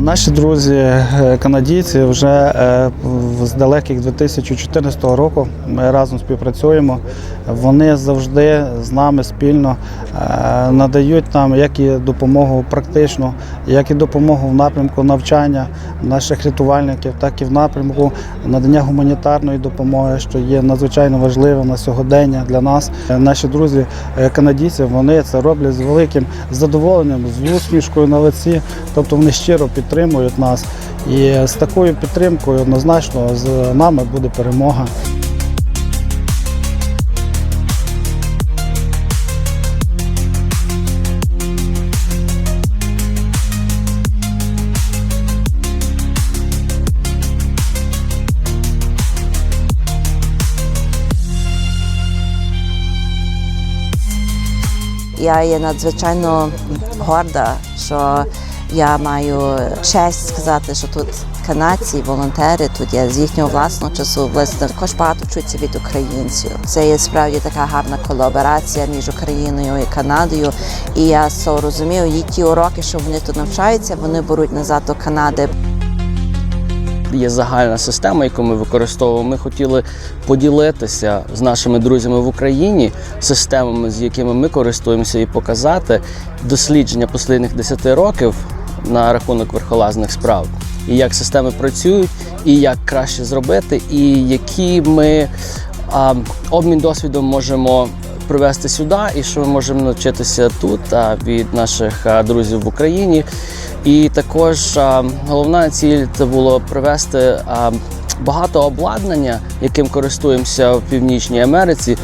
Наші друзі, е, вже е, з далеких 2014 року ми разом співпрацюємо. Вони завжди з нами спільно е, надають нам як і допомогу практичну, як і допомогу в напрямку навчання наших рятувальників, так і в напрямку надання гуманітарної допомоги, що є надзвичайно важливим на сьогодення для нас. Наші друзі е, канадійці вони це роблять з великим задоволенням, з усмішкою на лиці. Тобто вони щиро підтримують нас. І з такою підтримкою однозначно з нами буде перемога. Я є надзвичайно горда, що я маю честь сказати, що тут канадці, волонтери, тут я з їхнього власного часу власне також багато вчуться від українців. Це є справді така гарна колаборація між Україною і Канадою. І я розумію, і ті уроки, що вони тут навчаються, вони беруть назад до Канади. Є загальна система, яку ми використовуємо. Ми хотіли поділитися з нашими друзями в Україні системами, з якими ми користуємося, і показати дослідження останніх 10 років на рахунок верхолазних справ, і як системи працюють, і як краще зробити, і які ми а, обмін досвідом можемо привезти сюди, і що ми можемо навчитися тут а, від наших друзів в Україні. І також а, головна ціль це було привести а, багато обладнання, яким користуємося в Північній Америці.